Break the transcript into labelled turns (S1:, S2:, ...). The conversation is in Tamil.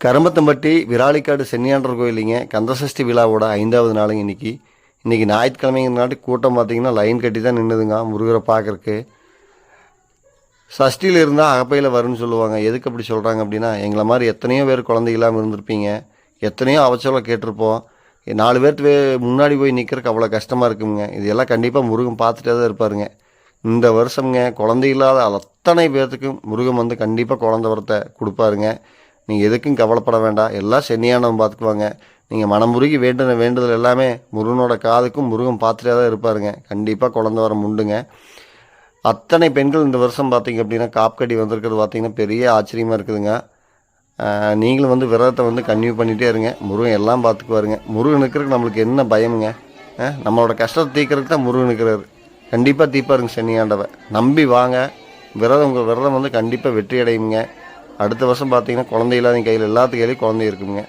S1: கரும்பத்தம்பட்டி விராலிக்காடு சென்னியாண்டர் கோயிலிங்க கந்தசஷ்டி விழாவோட ஐந்தாவது நாளுங்க இன்னைக்கு. ஞாயிற்றுக்கிழமைங்கிற ஞாயிற்றுக்கிழமைங்கிறனாட்டி கூட்டம் பார்த்தீங்கன்னா லைன் கட்டி தான் நின்றுதுங்க முருகரை பார்க்கறக்கு. சஷ்டியில் இருந்தால் அகப்பையில் வரும்னு சொல்லுவாங்க. எதுக்கு அப்படி சொல்கிறாங்க அப்படின்னா எங்களை மாதிரி எத்தனையோ பேர் குழந்தை இல்லாமல் இருந்திருப்பீங்க. எத்தனையோ அவச்சரம் கேட்டிருப்போம். நாலு பேர்த்து முன்னாடி போய் நிற்கிறதுக்கு அவ்வளோ கஷ்டமாக இருக்குங்க இதெல்லாம் கண்டிப்பாக முருகன் பார்த்துட்டே தான் இருப்பாருங்க. இந்த வருஷம்ங்க குழந்தை இல்லாத அத்தனை பேர்த்துக்கும் முருகன் வந்து கண்டிப்பாக குழந்த வரத்தை கொடுப்பாருங்க. நீங்கள் எதுக்கும் கவலைப்பட வேண்டாம். எல்லாம் சென்னியானவன் பார்த்துக்குவாங்க நீங்கள் மனமுருகி வேண்டுன வேண்டுதல் எல்லாமே முருகனோட காதுக்கும் முருகன் பார்த்துட்டே தான் இருப்பாருங்க. கண்டிப்பாக குழந்த வர உண்டுங்க. அத்தனை பெண்கள் இந்த வருஷம் பார்த்தீங்க அப்படின்னா காப்கடி வந்திருக்கிறது பார்த்தீங்கன்னா பெரிய ஆச்சரியமாக இருக்குதுங்க. நீங்களும் வந்து விரதத்தை வந்து கன்டினியூ பண்ணிகிட்டே இருங்க. முருகன் எல்லாம் பார்த்துக்குவாருங்க முருகன் இருக்கிறதுக்கு நம்மளுக்கு என்ன பயமுங்க? நம்மளோட கஷ்டத்தை தீக்கிறதுக்கு தான் முருகன் இருக்கிறாரு. கண்டிப்பாக தீப்பாருங்க சனியாண்டவை நம்பி வாங்க. விரதம் உங்கள் விரதம் வந்து கண்டிப்பாக வெற்றி அடையுங்க அடுத்த வருஷம் பார்த்தீங்கன்னா குழந்தை இல்லாத கையில் எல்லாத்து கையிலையும் குழந்தை இருக்குங்க.